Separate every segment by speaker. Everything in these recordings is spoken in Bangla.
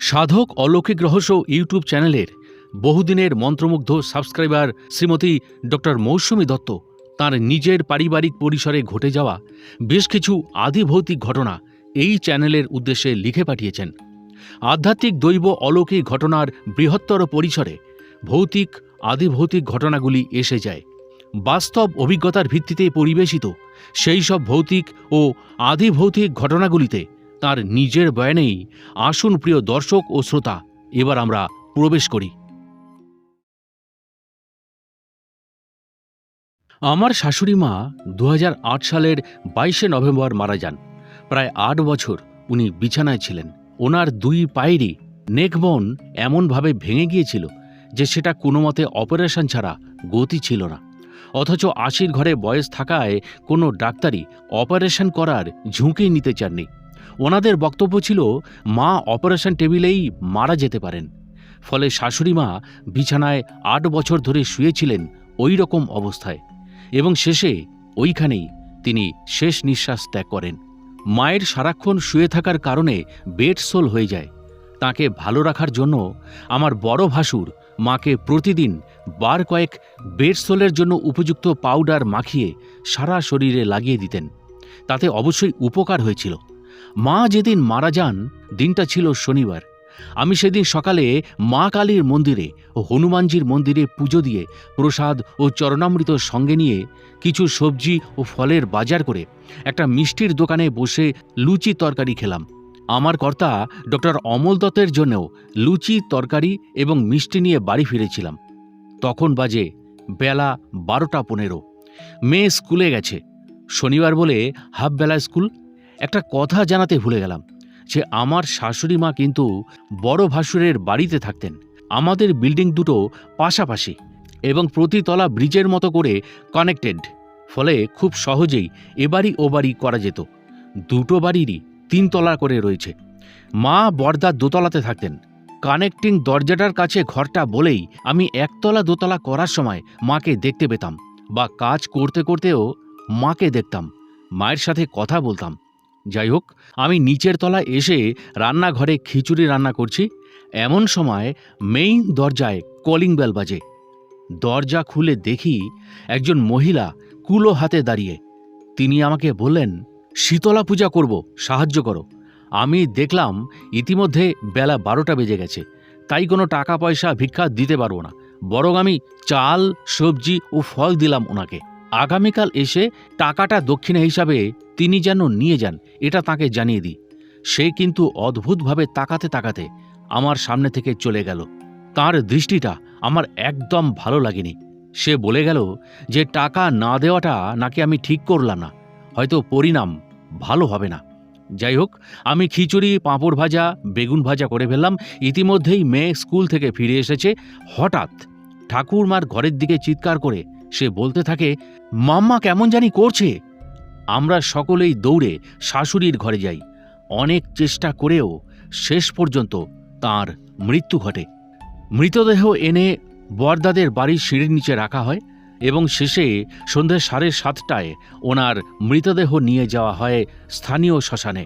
Speaker 1: সাধক অলৌকিক রহস্য ইউটিউব চ্যানেলের বহুদিনের মন্ত্রমুগ্ধ সাবস্ক্রাইবার শ্রীমতী ডক্টর মৌসুমী দত্ত, তার নিজের পারিবারিক পরিসরে ঘটে যাওয়া বেশ কিছু আদিভৌতিক ঘটনা এই চ্যানেলের উদ্দেশ্যে লিখে পাঠিয়েছেন। আধ্যাত্মিক দৈব অলৌকিক ঘটনার বৃহত্তর পরিসরে ভৌতিক, আদিভৌতিক ঘটনাগুলি এসে যায়। বাস্তব অভিজ্ঞতার ভিত্তিতে পরিবেশিত সেই সব ভৌতিক ও আদিভৌতিক ঘটনাগুলিতে তার নিজের বয়ানেই, আসুন প্রিয় দর্শক ও শ্রোতা, এবার আমরা প্রবেশ করি। আমার শাশুড়ি মা দু হাজার আট সালের বাইশে নভেম্বর মারা যান। প্রায় আট বছর উনি বিছানায় ছিলেন। ওনার দুই পায়েরই নেকবন এমনভাবে ভেঙে গিয়েছিল যে সেটা কোনো মতে অপারেশন ছাড়া গতি ছিল না। অথচ আশির ঘরে বয়স থাকায় কোনো ডাক্তারই অপারেশন করার ঝুঁকি নিতে চাননি। ওনাদের বক্তব্য ছিল, মা অপারেশন টেবিলেই মারা যেতে পারেন। ফলে শাশুড়ি মা বিছানায় আট বছর ধরে শুয়েছিলেন ওই রকম অবস্থায়। এবং শেষে ওইখানেই তিনি শেষ নিঃশ্বাস ত্যাগ করেন। মায়ের সারাক্ষণ শুয়ে থাকার কারণে বেড সোল হয়ে যায়। তাকে ভালো রাখার জন্য আমার বড় ভাসুর মাকে প্রতিদিন বার কয়েক বেড সোলের জন্য উপযুক্ত পাউডার মাখিয়ে সারা শরীরে লাগিয়ে দিতেন। তাতে অবশ্যই উপকার হয়েছিল। মা যেদিন মারা যান, দিনটা ছিল শনিবার। আমি সেদিন সকালে মা কালীর মন্দিরে ও হনুমানজির মন্দিরে পুজো দিয়ে প্রসাদ ও চরণামৃত সঙ্গে নিয়ে কিছু সবজি ও ফলের বাজার করে একটা মিষ্টির দোকানে বসে লুচি তরকারি খেলাম। আমার কর্তা ডক্টর অমল দত্তের জন্যও লুচি, তরকারি এবং মিষ্টি নিয়ে বাড়ি ফিরেছিলাম। তখন বাজে বেলা বারোটা পনেরো। মেয়ে স্কুলে গেছে। শনিবার বলে হাফ বেলা স্কুল একটা কথা জানাতে ভুলে গেলাম। যে আমার শাশুড়ি মা কিন্তু বড় ভাসুরের বাড়িতে থাকতেন। আমাদের বিল্ডিং দুটো পাশাপাশি এবং প্রতিতলা ব্রিজের মতো করে কানেক্টেড, ফলে খুব সহজেই এবারই ও বাড়ি করা যেত। দুটো বাড়িরই তিনতলা করে রয়েছে। মা বর্দা দোতলাতে থাকতেন। কানেক্টিং দরজাটার কাছে ঘরটা বলেই আমি একতলা দোতলা করার সময় মাকে দেখতে পেতাম বা কাজ করতে করতেও মাকে দেখতাম। মায়ের সাথে কথা বলতাম। যাই হোক, আমি নিচের তলায় এসে রান্নাঘরে খিচুড়ি রান্না করছি। এমন সময় মেইন দরজায় কলিং বেল বাজে। দরজা খুলে দেখি একজন মহিলা কুলো হাতে দাঁড়িয়ে। তিনি আমাকে বললেন, শীতলা পূজা করব, সাহায্য করো। আমি দেখলাম ইতিমধ্যে বেলা বারোটা বেজে গেছে। তাই কোনো টাকা পয়সা ভিক্ষা দিতে পারব না। বরং আমি চাল, সবজি ও ফল দিলাম ওনাকে। আগামীকাল এসে টাকাটা দক্ষিণা হিসাবে তিনি যেন নিয়ে যান, এটা তাকে জানিয়ে দিই। সে কিন্তু অদ্ভুতভাবে তাকাতে তাকাতে আমার সামনে থেকে চলে গেল। তার দৃষ্টিটা আমার একদম ভালো লাগেনি। সে বলে গেল যে টাকা না দেওয়াটা নাকি আমি ঠিক করলাম না, হয়তো পরিণাম ভালো হবে না। যাই হোক, আমি খিচুড়ি, পাঁপড় ভাজা, বেগুন ভাজা করে ফেললাম। ইতিমধ্যেই মেয়ে স্কুল থেকে ফিরে এসেছে। হঠাৎ ঠাকুরমার ঘরের দিকে চিৎকার করে সে বলতে থাকে, মাম্মা কেমন জানি করছে। আমরা সকলেই দৌড়ে শাশুড়ির ঘরে যাই। অনেক চেষ্টা করেও শেষ পর্যন্ত তার মৃত্যু ঘটে। মৃতদেহ এনে বরদাদের বাড়ির সিঁড়ির নিচে রাখা হয় এবং শেষে সন্ধ্যে সাড়ে সাতটায় ওনার মৃতদেহ নিয়ে যাওয়া হয় স্থানীয় শ্মশানে।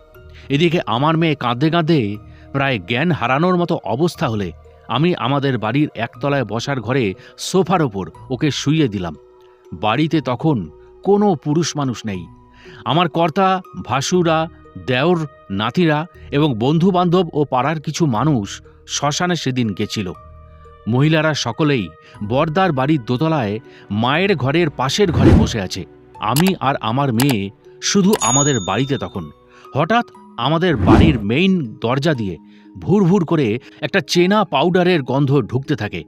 Speaker 1: এদিকে আমার মেয়ে কাঁদতে কাঁদতে প্রায় জ্ঞান হারানোর মতো অবস্থা হলে আমি আমাদের বাড়ির একতলায় বসার ঘরে সোফার ওপর ওকে শুইয়ে দিলাম। বাড়িতে তখন কোনো পুরুষ মানুষ নেই। আমার কর্তা, ভাসুরা, দেওর, নাতিরা এবং বন্ধু বান্ধব ও পাড়ার কিছু মানুষ শ্মশানে সেদিন গেছিল। মহিলারা সকলেই বর্দার বাড়ির দোতলায় মায়ের ঘরের পাশের ঘরে বসে আছে। আমি আর আমার মেয়ে শুধু আমাদের বাড়িতে তখন। হঠাৎ আমাদের বাড়ির মেইন দরজা দিয়ে ভুর ভুর করে একটা চেনা পাউডারের গন্ধ ঢুকতে থাকে।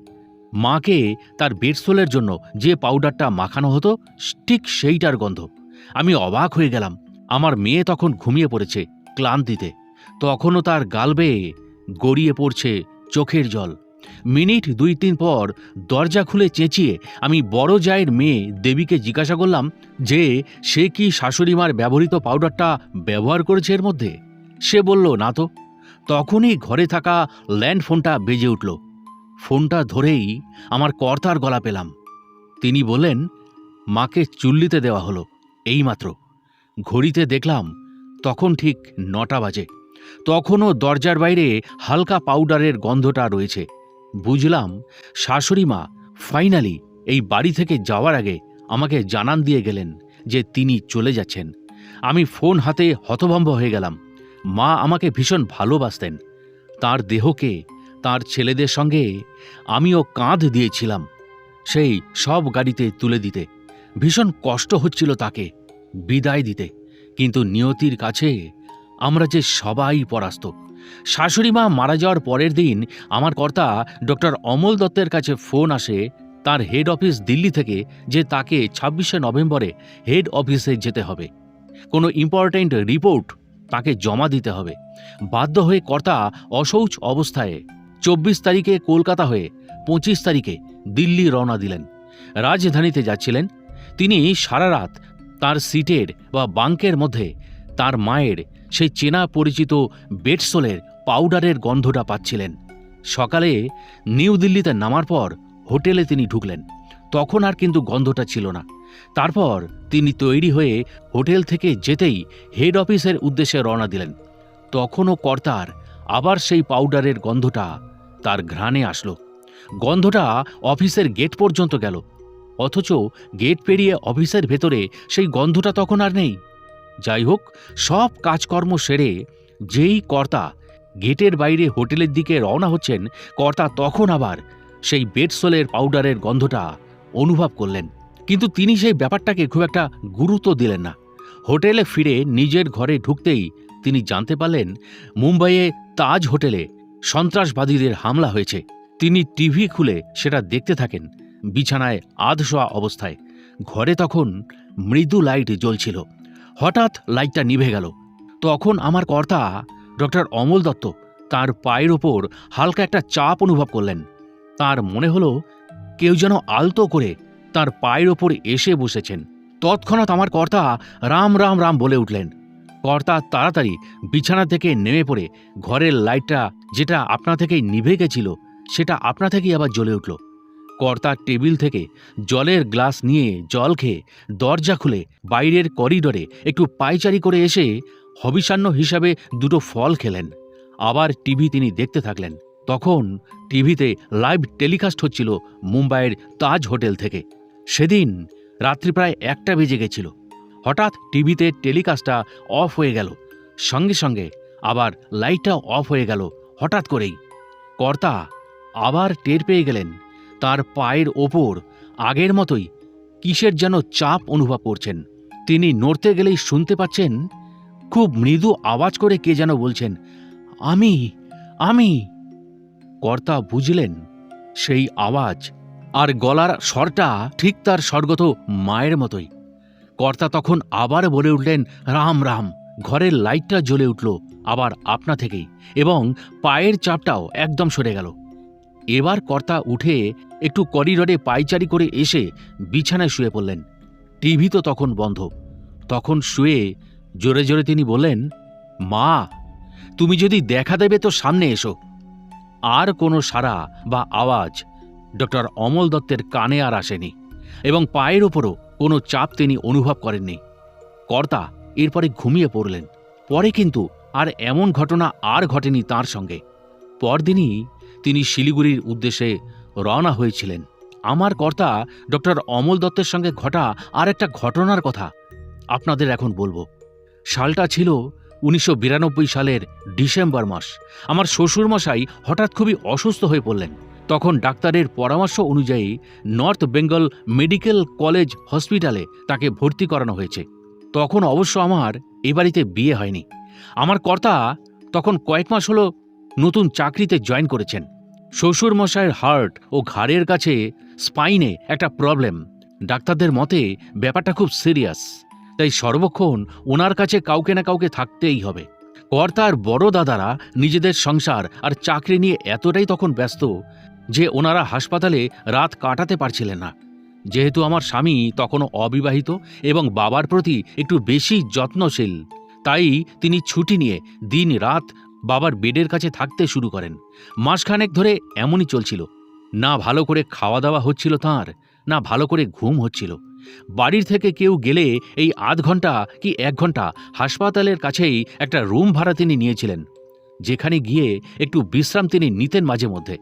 Speaker 1: মাকে তার বেডসোলের জন্য যে পাউডারটা মাখানো হতো, ঠিক সেইটার গন্ধ। আমি অবাক হয়ে গেলাম। আমার মেয়ে তখন ঘুমিয়ে পড়েছে ক্লান্তিতে। তখনও তার গাল বেয়ে গড়িয়ে পড়ছে চোখের জল। মিনিট দুই তিন পর দরজা খুলে চেঁচিয়ে আমি বড় জায়ের মেয়ে দেবীকে জিজ্ঞাসা করলাম যে, সে কি শাশুড়িমার ব্যবহৃত পাউডারটা ব্যবহার করেছে এর মধ্যে? সে বলল, না তো। তখনই ঘরে থাকা ল্যান্ড ফোনটা বেজে উঠল। ফোনটা ধরেই আমার কর্তার গলা পেলাম। তিনি বললেন, মাকে চুল্লিতে দেওয়া হলো, এইমাত্র। ঘড়িতে দেখলাম, তখন ঠিক নটা বাজে। তখনও দরজার বাইরে হালকা পাউডারের গন্ধটা রয়েছে। বুঝলাম, শাশুড়ি মা ফাইনালি এই বাড়ি থেকে যাওয়ার আগে আমাকে জানান দিয়ে গেলেন যে তিনি চলে যাচ্ছেন। আমি ফোন হাতে হতভম্ব হয়ে গেলাম। মা আমাকে ভীষণ ভালোবাসতেন। তার দেহকে, তার ছেলেদের সঙ্গে আমিও কাঁধ দিয়েছিলাম, সেই সব গাড়িতে তুলে দিতে। ভীষণ কষ্ট হচ্ছিল তাকে বিদায় দিতে, কিন্তু নিয়তির কাছে আমরা যে সবাই পরাস্ত। শাশুড়ি মা মারা যাওয়ার পরের দিন আমার কর্তা ডক্টর অমল দত্তের কাছে ফোন আসে তার হেড অফিস দিল্লি থেকে যে তাকে ছাব্বিশে নভেম্বরে হেড অফিসে যেতে হবে। কোনো ইম্পর্ট্যান্ট রিপোর্ট তাকে জমা দিতে হবে। বাধ্য হয়ে কর্তা অশৌচ অবস্থায় চব্বিশ তারিখে কলকাতা হয়ে পঁচিশ তারিখে দিল্লি রওনা দিলেন। রাজধানীতে যাচ্ছিলেন। তিনি সারা রাত তার সিটের বা বাঙ্কের মধ্যে তার মায়ের সেই চেনা পরিচিত বেডসোলের পাউডারের গন্ধটা পাচ্ছিলেন। সকালে নিউ দিল্লিতে নামার পর হোটেলে তিনি ঢুকলেন। তখন আর কিন্তু গন্ধটা ছিল না। তারপর তিনি তৈরি হয়ে হোটেল থেকে যেতেই হেড অফিসের উদ্দেশ্যে রওনা দিলেন। তখনও কর্তার আবার সেই পাউডারের গন্ধটা তার ঘ্রাণে আসলো। গন্ধটা অফিসের গেট পর্যন্ত গেল। অথচ গেট পেরিয়ে অফিসের ভেতরে সেই গন্ধটা তখন আর নেই। যাই হোক, সব কাজকর্ম সেরে যেই কর্তা গেটের বাইরে হোটেলের দিকে রওনা হচ্ছেন, কর্তা তখন আবার সেই বেডসোলের পাউডারের গন্ধটা অনুভব করলেন। কিন্তু তিনি সেই ব্যাপারটাকে খুব একটা গুরুত্ব দিলেন না। হোটেলে ফিরে নিজের ঘরে ঢুকতেই তিনি জানতে পারলেন, মুম্বাইয়ে তাজ হোটেলে সন্ত্রাসবাদীদের হামলা হয়েছে। তিনি টিভি খুলে সেটা দেখতে থাকেন, বিছানায় আধশোয়া অবস্থায়। ঘরে তখন মৃদু লাইট জ্বলছিল। হঠাৎ লাইটটা নিভে গেল। তখন আমার কর্তা ডক্টর অমল দত্ত তার পায়ের ওপর হালকা একটা চাপ অনুভব করলেন। তার মনে হলো কেউ যেন আলতো করে তার পায়ের ওপর এসে বসেছেন। তৎক্ষণাৎ আমার কর্তা রাম রাম রাম বলে উঠলেন। কর্তা তাড়াতাড়ি বিছানা থেকে নেমে পড়ে ঘরের লাইটটা যেটা আপনা থেকেই নিভে গেছিল, সেটা আপনা থেকেই আবার জ্বলে উঠল। কর্তা টেবিল থেকে জলের গ্লাস নিয়ে জল খেয়ে দরজা খুলে বাইরের করিডোরে একটু পায়চারি করে এসে হবিষান্ন হিসাবে দুটো ফল খেলেন। আবার টিভি তিনি দেখতে থাকলেন। তখন টিভিতে লাইভ টেলিকাস্ট হচ্ছিল মুম্বাইয়ের তাজ হোটেল থেকে। সেদিন রাত্রি প্রায় একটা বেজে গেছিল। হঠাৎ টিভিতে টেলিকাস্টটা অফ হয়ে গেল। সঙ্গে সঙ্গে আবার লাইটটাও অফ হয়ে গেল হঠাৎ করেই। কর্তা আবার টের পেয়ে গেলেন, তার পায়ের ওপর আগের মতোই কিসের যেন চাপ অনুভব করছেন। তিনি নড়তে গেলেই শুনতে পাচ্ছেন, খুব মৃদু আওয়াজ করে কে যেন বলছেন, আমি আমি। কর্তা বুঝলেন সেই আওয়াজ আর গলার স্বরটা ঠিক তার স্বর্গত মায়ের মতোই। কর্তা তখন আবার বলে উঠলেন, রাম রাম, ঘরের লাইটটা জ্বলে উঠল, আবার আপনা থেকেই, এবং পায়ের চাপটাও একদম সরে গেল। এবার কর্তা উঠে একটু করিডরে পাইচারি করে এসে বিছানায় শুয়ে পড়লেন। টিভি তো তখন বন্ধ। তখন শুয়ে জোরে জোরে তিনি বললেন, মা, তুমি যদি দেখা দেবে তো সামনে এসো। আর কোনো সারা বা আওয়াজ ডক্টর অমল দত্তের কানে আর আসেনি এবং পায়ের ওপরও কোনো চাপ তিনি অনুভব করেননি। কর্তা এরপরে ঘুমিয়ে পড়লেন। পরে কিন্তু আর এমন ঘটনা আর ঘটেনি তার সঙ্গে। পরদিনই তিনি শিলিগুড়ির উদ্দেশ্যে রওনা হয়েছিলেন। আমার কর্তা ডক্টর অমল দত্তের সঙ্গে ঘটা আর একটা ঘটনার কথা আপনাদের এখন বলব। সালটা ছিল উনিশশো বিরানব্বই সালের ডিসেম্বর মাস। আমার শ্বশুরমশাই হঠাৎ খুবই অসুস্থ হয়ে পড়লেন। তখন ডাক্তারের পরামর্শ অনুযায়ী নর্থ বেঙ্গল মেডিকেল কলেজ হসপিটালে তাকে ভর্তি করানো হয়েছে। তখন অবশ্য আমার এ বাড়িতে বিয়ে হয়নি। আমার কর্তা তখন কয়েক মাস হলো নতুন চাকরিতে জয়েন করেছেন। শ্বশুর মশাইয়ের হার্ট ও ঘাড়ের কাছে স্পাইনে একটা প্রবলেম। ডাক্তারদের মতে ব্যাপারটা খুব সিরিয়াস, তাই সর্বক্ষণ ওনার কাছে কাউকে না কাউকে থাকতেই হবে। কর্তার বড় দাদারা নিজেদের সংসার আর চাকরি নিয়ে এতটাই তখন ব্যস্ত যে ওনারা হাসপাতালে রাত কাটাতে পারছিলেন না। যেহেতু আমার স্বামী তখনও অবিবাহিত এবং বাবার প্রতি একটু বেশি যত্নশীল, তাই তিনি ছুটি নিয়ে দিন রাত বাবার বেডের কাছে থাকতে শুরু করেন। মাসখানেক ধরে এমনই চলছিল। না ভালো করে খাওয়া দাওয়া হচ্ছিল তাঁর, না ভালো করে ঘুম হচ্ছিল। বাড়ির থেকে কেউ গেলে এই আধ ঘণ্টা কি এক ঘণ্টা হাসপাতালের কাছেই একটা রুম ভাড়া তিনি নিয়েছিলেন, যেখানে গিয়ে একটু বিশ্রাম তিনি নিতেন মাঝে মধ্যে।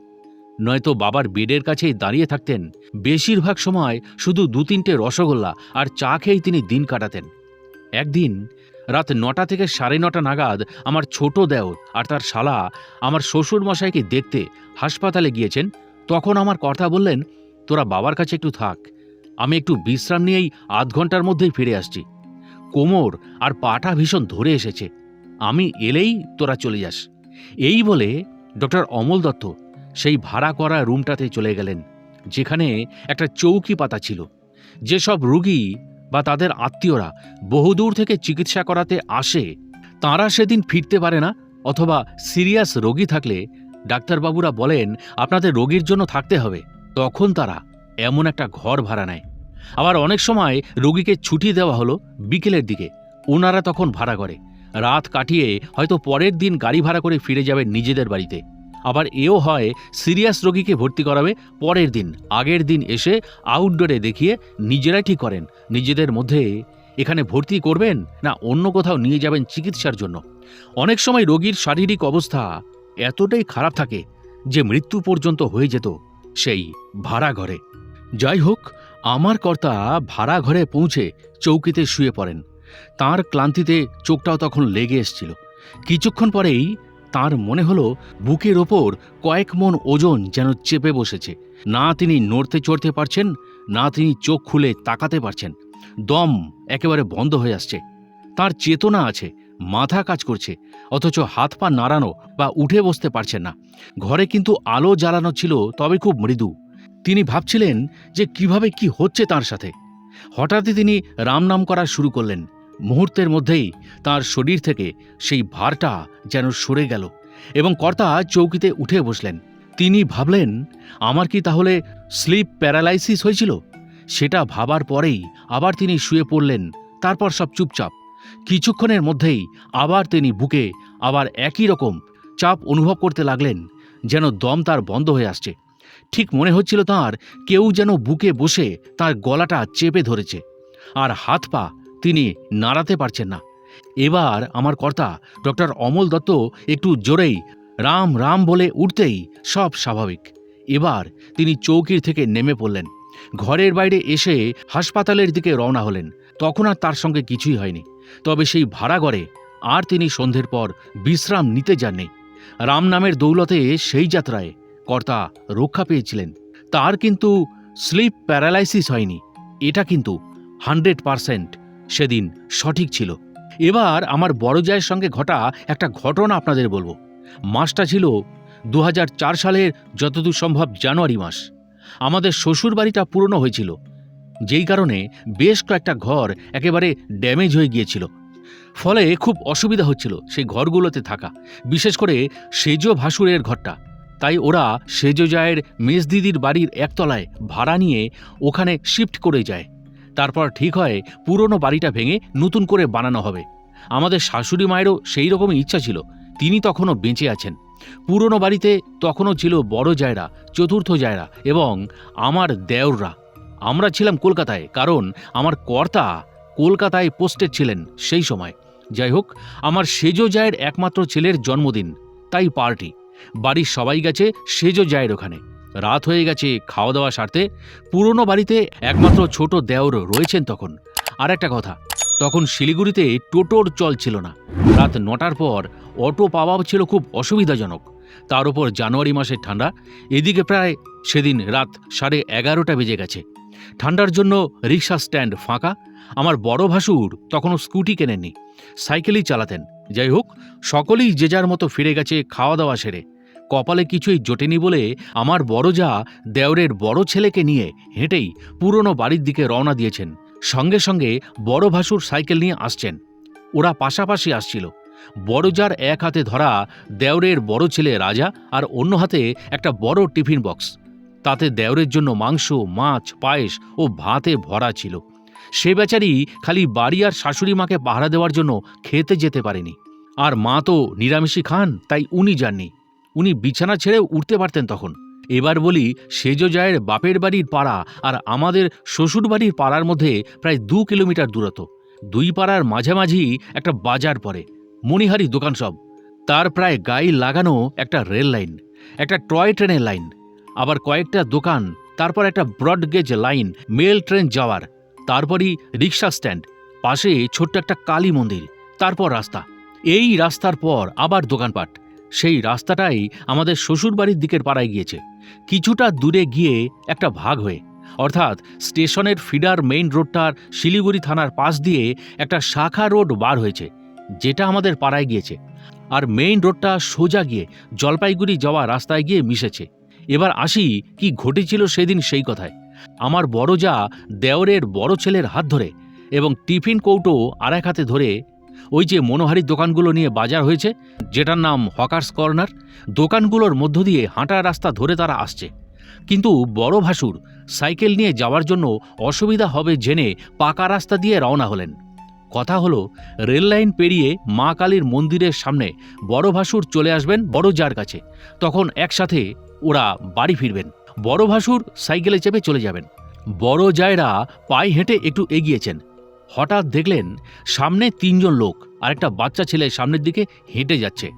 Speaker 1: নয়তো বাবার বেডের কাছেই দাঁড়িয়ে থাকতেন। বেশিরভাগ সময় শুধু দু তিনটে রসগোল্লা আর চা খেয়েই তিনি দিন কাটাতেন। একদিন রাত নটা থেকে সাড়ে নটা নাগাদ আমার ছোট দেওর আর তার শালা আমার শ্বশুর মশাইকে দেখতে হাসপাতালে গিয়েছেন। তখন আমার কথা বললেন, তোরা বাবার কাছে একটু থাক। আমি একটু বিশ্রাম নিয়েই আধ ঘণ্টার মধ্যেই ফিরে আসছি। কোমর আর পাটা ভীষণ ধরে এসেছে। আমি এলেই তোরা চলে যাস। এই বলে ডক্টর অমল দত্ত সেই ভাড়া করা রুমটাতে চলে গেলেন, যেখানে একটা চৌকি পাতা ছিল। যেসব রুগী বা তাদের আত্মীয়রা বহুদূর থেকে চিকিৎসা করাতে আসে, তাঁরা সেদিন ফিরতে পারে না অথবা সিরিয়াস রোগী থাকলে ডাক্তারবাবুরা বলেন, আপনাদের রোগীর জন্য থাকতে হবে। তখন তারা এমন একটা ঘর ভাড়া নেয়। আবার অনেক সময় রোগীকে ছুটি দেওয়া হলো বিকেলের দিকে। ওনারা তখন ভাড়া করে। রাত কাটিয়ে হয়তো পরের দিন গাড়ি ভাড়া করে ফিরে যাবে নিজেদের বাড়িতে। আবার এও হয়, সিরিয়াস রোগীকে ভর্তি করাবে, পরের দিন, আগের দিন এসে আউটডোরে দেখিয়ে নিজেরাই ঠিক করেন। নিজেদের মধ্যে এখানে ভর্তি করবেন না অন্য কোথাও নিয়ে যাবেন চিকিৎসার জন্য? অনেক সময় রোগীর শারীরিক অবস্থা এতটাই খারাপ থাকে যে মৃত্যু পর্যন্ত হয়ে যেত সেই ভাড়া ঘরে। যাই হোক, আমার কর্তা ভাড়া ঘরে পৌঁছে চৌকিতে শুয়ে পড়েন। তার ক্লান্তিতে চোখটাও তখন লেগে এসছিল। কিছুক্ষণ পরেই তার মনে হলো বুকের ওপর কয়েক মন ওজন যেন চেপে বসেছে। না তিনি নড়তে চড়তে পারছেন, না তিনি চোখ খুলে তাকাতে পারছেন। দম একেবারে বন্ধ হয়ে আসছে। তার চেতনা আছে, মাথা কাজ করছে, অথচ হাত পা নাড়ানো বা উঠে বসতে পারছেন না। ঘরে কিন্তু আলো জ্বালানো ছিল তবে খুব মৃদু। তিনি ভাবছিলেন যে কীভাবে কি হচ্ছে তার সাথে। হঠাৎই তিনি রাম নাম করা শুরু করলেন। মুহূর্তের মধ্যেই তার শরীর থেকে সেই ভারটা যেন সরে গেল এবং কর্তা চৌকিতে উঠে বসলেন। তিনি ভাবলেন, আমার কি তাহলে স্লিপ প্যারালাইসিস হয়েছিল? সেটা ভাবার পরেই আবার তিনি শুয়ে পড়লেন, তারপর সব চুপচাপ। কিছুক্ষণের মধ্যেই আবার তিনি বুকে আবার একই রকম চাপ অনুভব করতে লাগলেন, যেন দম তার বন্ধ হয়ে আসছে। ঠিক মনে হচ্ছিল তার কেউ যেন বুকে বসে তার গলাটা চেপে ধরেছে, আর হাত পা তিনি নাড়াতে পারছেন না। এবার আমার কর্তা ডক্টর অমল দত্ত একটু জোরেই রাম রাম বলে উঠতেই সব স্বাভাবিক। এবার তিনি চৌকির থেকে নেমে পড়লেন। ঘরের বাইরে এসে হাসপাতালের দিকে রওনা হলেন। তখন আর তার সঙ্গে কিছুই হয়নি। তবে সেই ভাড়া ঘরে আর তিনি সন্ধ্যের পর বিশ্রাম নিতে যাননি। রাম নামের দৌলতে সেই যাত্রায় কর্তা রক্ষা পেয়েছিলেন। তার কিন্তু স্লিপ প্যারালাইসিস হয়নি। এটা কিন্তু হান্ড্রেড পারসেন্ট সেদিন সঠিক ছিল। এবার আমার বড় জায়ের সঙ্গে ঘটা একটা ঘটনা আপনাদের বলব। মাসটা ছিল দু হাজার চার সালের যতদূর সম্ভব জানুয়ারি মাস। আমাদের শ্বশুর বাড়িটা পুরনো হয়েছিল। যেই কারণে বেশ কয়েকটা ঘর একেবারে ড্যামেজ হয়ে গিয়েছিল। ফলে খুব অসুবিধা হচ্ছিল সেই ঘরগুলোতে থাকা, বিশেষ করে সেজ ভাসুরের ঘরটা। তাই ওরা সেজ জায়ের মেজদিদির বাড়ির একতলায় ভাড়া নিয়ে ওখানে শিফট করে যায়। তারপর ঠিক হয় পুরনো বাড়িটা ভেঙে নতুন করে বানানো হবে। আমাদের শাশুড়ি মায়েরও সেই রকমই ইচ্ছা ছিল। তিনি তখনও বেঁচে আছেন। পুরনো বাড়িতে তখনও ছিল বড় জায়রা, চতুর্থ জায়রা এবং আমার দেওররা। আমরা ছিলাম কলকাতায়, কারণ আমার কর্তা কলকাতায় পোস্টেড ছিলেন সেই সময়। যাই হোক, আমার সেজো জায়ের একমাত্র ছেলের জন্মদিন, তাই পার্টি। বাড়ির সবাই গেছে সেজো জায়ের ওখানে। রাত হয়ে গেছে খাওয়া দাওয়া সারতে। পুরনো বাড়িতে একমাত্র ছোট দেওর রয়েছেন তখন। আর একটা কথা, তখন শিলিগুড়িতে টোটোর চল ছিল না। রাত নটার পর অটো পাওয়া ছিল খুব অসুবিধাজনক। তার উপর জানুয়ারি মাসের ঠান্ডা, এদিকে প্রায় সেদিন রাত সাড়ে এগারোটা বেজে গেছে। ঠান্ডার জন্য রিক্সা স্ট্যান্ড ফাঁকা। আমার বড় ভাসুর তখনও স্কুটি কেনেননি, সাইকেলই চালাতেন। যাই হোক, সকলেই যে যার মতো ফিরে গেছে খাওয়া দাওয়া সেরে। কপালে কিছুই জোটেনি বলে আমার বড় যা দেওরের বড় ছেলেকে নিয়ে হেঁটেই পুরনো বাড়ির দিকে রওনা দিয়েছেন। সঙ্গে সঙ্গে বড় ভাসুর সাইকেল নিয়ে আসছেন। ওরা পাশাপাশি আসছিল। বড়জার এক হাতে ধরা দেওরের বড় ছেলে রাজা আর অন্য হাতে একটা বড় টিফিন বক্স। তাতে দেওরের জন্য মাংস, মাছ, পায়েস ও ভাতে ভরা ছিল। সে বেচারি খালি বাড়ি আর শাশুড়ি মাকে পাহারা দেওয়ার জন্য খেতে যেতে পারেনি। আর মা তো নিরামিষই খান, তাই উনি যাননি। উনি বিছানা ছেড়ে উঠতে পারতেন তখন। এবার বলি সেজ জায়ের বাপের বাড়ির পাড়া আর আমাদের শ্বশুর বাড়ির পাড়ার মধ্যে প্রায় দু কিলোমিটার দূরত্ব। দুই পাড়ার মাঝামাঝি একটা বাজার পড়ে, মণিহারি দোকান সব। তার প্রায় গায়ে লাগানো একটা রেল লাইন, একটা টয় ট্রেনের লাইন, আবার কয়েকটা দোকান, তারপর একটা ব্রডগেজ লাইন, মেল ট্রেন যাওয়ার, তারপরই রিক্সা স্ট্যান্ড, পাশে ছোট্ট একটা কালী মন্দির, তারপর রাস্তা। এই রাস্তার পর আবার দোকানপাট। সেই রাস্তাটাই আমাদের শ্বশুরবাড়ির দিকের পাড়ায় গিয়েছে। কিছুটা দূরে গিয়ে একটা ভাগ হয়ে, অর্থাৎ স্টেশনের ফিডার মেইন রোডটার শিলিগুড়ি থানার পাশ দিয়ে একটা শাখা রোড বার হয়েছে, যেটা আমাদের পাড়ায় গিয়েছে। আর মেইন রোডটা সোজা গিয়ে জলপাইগুড়ি যাওয়া রাস্তায় গিয়ে মিশেছে। এবার আসি কি ঘটেছিল সেদিন সেই কথায়। আমার বড় যা দেওরের বড় ছেলের হাত ধরে এবং টিফিন কৌটো আর এক হাতে ধরে ওই যে মনোহারি দোকানগুলো নিয়ে বাজার হয়েছে, যেটার নাম হকার্স কর্নার, দোকানগুলোর মধ্য দিয়ে হাঁটা রাস্তা ধরে তারা আসছে। কিন্তু বড় ভাসুর সাইকেল নিয়ে যাওয়ার জন্য অসুবিধা হবে জেনে পাকা রাস্তা দিয়ে রওনা হলেন। কথা হলো, রেল লাইন পেরিয়ে মা কালীর মন্দিরের সামনে বড় ভাসুর চলে আসবেন বড় যার কাছে। তখন একসাথে ওরা বাড়ি ফিরবেন। বড় ভাসুর সাইকেলে চেপে চলে যাবেন। বড় জায়রা পায়ে হেঁটে একটু এগিয়েছেন। হঠাৎ দেখলেন সামনে তিনজন লোক, আর একটা বাচ্চা ছেলে সামনের দিকে হেঁটে যাচ্ছে।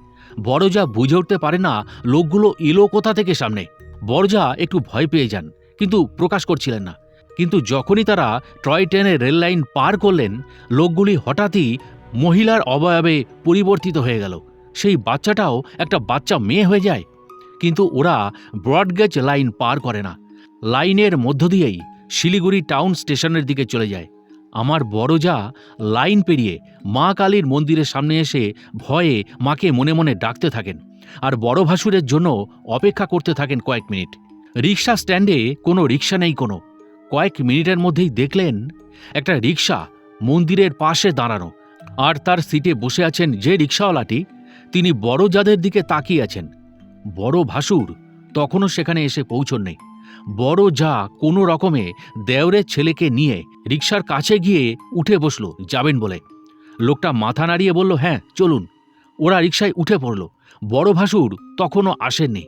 Speaker 1: বড় যা বুঝে উঠতে পারে না লোকগুলো এলো কোথা থেকে সামনে। বড়জা একটু ভয় পেয়ে যান, কিন্তু প্রকাশ করছিলেন না। কিন্তু যখনই তারা টয় ট্রেনের রেল লাইন পার করলেন, লোকগুলি হঠাৎই মহিলার অবয়বে পরিবর্তিত হয়ে গেল। সেই বাচ্চাটাও একটা বাচ্চা মেয়ে হয়ে যায়। কিন্তু ওরা ব্রডগেজ লাইন পার করে না। লাইনের মধ্য দিয়েই শিলিগুড়ি টাউন স্টেশনের দিকে চলে যায়। আমার বড় যা লাইন পেরিয়ে মা কালীর মন্দিরের সামনে এসে ভয়ে মাকে মনে মনে ডাকতে থাকেন আর বড় ভাসুরের জন্য অপেক্ষা করতে থাকেন কয়েক মিনিট। রিক্সা স্ট্যান্ডে কোনো রিক্সা নেই কোনো। কয়েক মিনিটের মধ্যেই দেখলেন একটা রিক্সা মন্দিরের পাশে দাঁড়ানো আর তার সিটে বসে আছেন যে রিক্সাওয়ালাটি তিনি বড় যাদের দিকে তাকিয়ে আছেন। বড় ভাসুর তখনও সেখানে এসে পৌঁছননি। বড় যা কোনো রকমে দেওরের ছেলেকে নিয়ে রিক্সার কাছে গিয়ে উঠে বসল যাবেন বলে। লোকটা মাথা নাড়িয়ে বলল হ্যাঁ চলুন। ওরা রিক্সায় উঠে পড়ল। বড় ভাসুর তখনও আসেননি।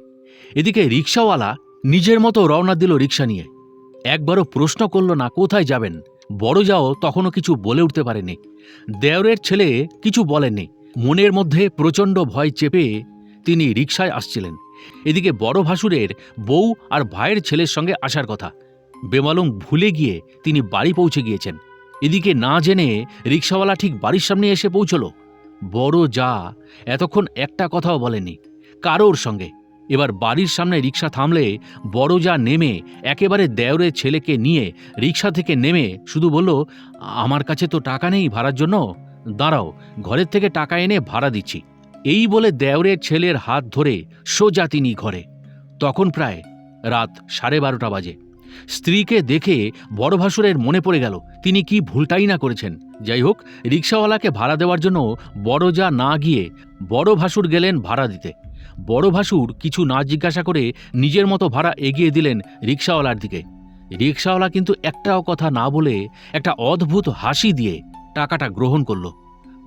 Speaker 1: এদিকে রিক্সাওয়ালা নিজের মতো রওনা দিল রিক্সা নিয়ে। একবারও প্রশ্ন করল না, কোথায় যাবেন? বড় যাও তখনও কিছু বলে উঠতে পারেনি দেওরের ছেলে কিছু বলেননি। মনের মধ্যে প্রচণ্ড ভয় চেপে তিনি রিক্সায় আসছিলেন। এদিকে বড় ভাসুরের বউ আর ভাইয়ের ছেলের সঙ্গে আসার কথা। বেমালুম ভুলে গিয়ে তিনি বাড়ি পৌঁছে গিয়েছেন। এদিকে না জেনে রিক্সাওয়ালা ঠিক বাড়ির সামনে এসে পৌঁছল। বড় যা, এতক্ষণ একটা কথাও বলেনি কারোর সঙ্গে। এবার বাড়ির সামনে রিক্সা থামলে বড় যা নেমে একেবারে দেওরের ছেলেকে নিয়ে রিক্সা থেকে নেমে শুধু বলল, আমার কাছে তো টাকা নেই ভাড়ার জন্য। দাঁড়াও, ঘরের থেকে টাকা এনে ভাড়া দিচ্ছি। এই বলে দেওরের ছেলের হাত ধরে সোজা তিনি ঘরে। তখন প্রায় রাত সাড়ে বারোটা বাজে। স্ত্রীকে দেখে বড় ভাসুরের মনে পড়ে গেল, তিনি কি ভুলটাই না করেছেন। যাই হোক রিক্সাওয়ালাকে ভাড়া দেওয়ার জন্য বড় যা না গিয়ে বড় ভাসুর গেলেন ভাড়া দিতে। বড় ভাসুর কিছু না জিজ্ঞাসা করে নিজের মতো ভাড়া এগিয়ে দিলেন রিক্সাওয়ালার দিকে। রিক্সাওয়ালা কিন্তু একটাও কথা না বলে একটা অদ্ভুত হাসি দিয়ে টাকাটা গ্রহণ করল।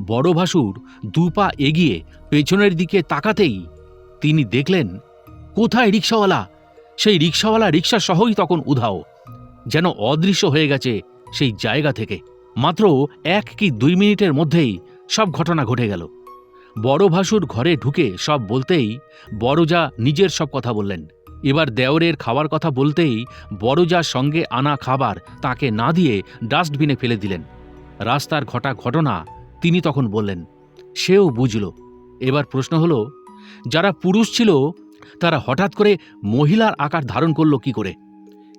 Speaker 1: বড় ভাসুর দুপা এগিয়ে পেছনের দিকে তাকাতেই তিনি দেখলেন, কোথায় রিক্সাওয়ালা সেই রিক্সাওয়ালা রিক্সা সহই তখন উধাও, যেন অদৃশ্য হয়ে গেছে সেই জায়গা থেকে। মাত্র এক কি দুই মিনিটের মধ্যেই সব ঘটনা ঘটে গেল। বড় ভাসুর ঘরে ঢুকে সব বলতেই বড়জা নিজের সব কথা বললেন। এবার দেওরের খাওয়ার কথা বলতেই বড়জার সঙ্গে আনা খাবার তাকে না দিয়ে ডাস্টবিনে ফেলে দিলেন। রাস্তার ঘটা ঘটনা তিনি তখন বললেন, সেও বুঝল। এবার প্রশ্ন হলো, যারা পুরুষ ছিল, তারা হঠাৎ করে মহিলার আকার ধারণ করল কি করে?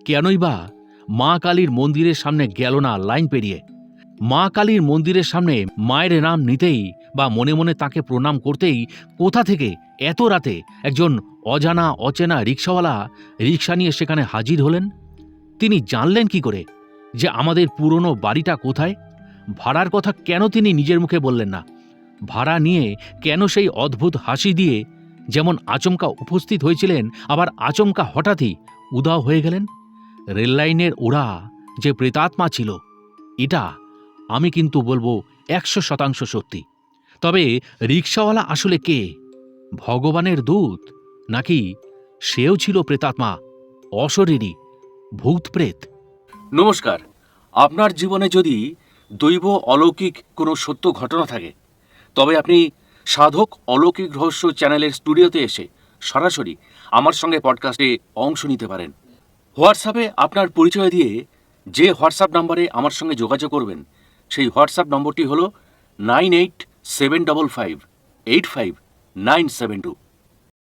Speaker 1: কেনই বা মা কালীর মন্দিরের সামনে গেল না লাইন পেরিয়ে? মা কালীর মন্দিরের সামনে মায়ের নাম নিতেই বা মনে মনে তাকে প্রণাম করতেই কোথা থেকে এত রাতে একজন অজানা, অচেনা রিক্সাওয়ালা রিক্সা নিয়ে সেখানে হাজির হলেন? তিনি জানলেন কি করে যে আমাদের পুরনো বাড়িটা কোথায়? ভাড়ার কথা কেন তিনি নিজের মুখে বললেন না? ভাড়া নিয়ে কেন সেই অদ্ভুত হাসি দিয়ে যেমন আচমকা উপস্থিত হয়েছিলেন, আবার আচমকা হঠাৎই উদাও হয়ে গেলেন? রেললাইনের ওরা যে প্রেতাত্মা ছিল, এটা আমি কিন্তু বলব একশো শতাংশ সত্যি। তবে রিক্সাওয়ালা আসলে কে? ভগবানের দূত? নাকি সেও ছিল প্রেতাত্মা, অশরীরী, ভূত প্রেত? নমস্কার। আপনার জীবনে যদি দৈব অলৌকিক কোনো সত্য ঘটনা থাকে, তবে আপনি সাধক অলৌকিক রহস্য চ্যানেলের স্টুডিওতে এসে সরাসরি আমার সঙ্গে পডকাস্টে অংশ নিতে পারেন। হোয়াটসঅ্যাপে আপনার পরিচয় দিয়ে যে হোয়াটসঅ্যাপ নম্বরে আমার সঙ্গে যোগাযোগ করবেন, সেই হোয়াটসঅ্যাপ নম্বরটি হলো nine eight seven double five eight five nine seven two.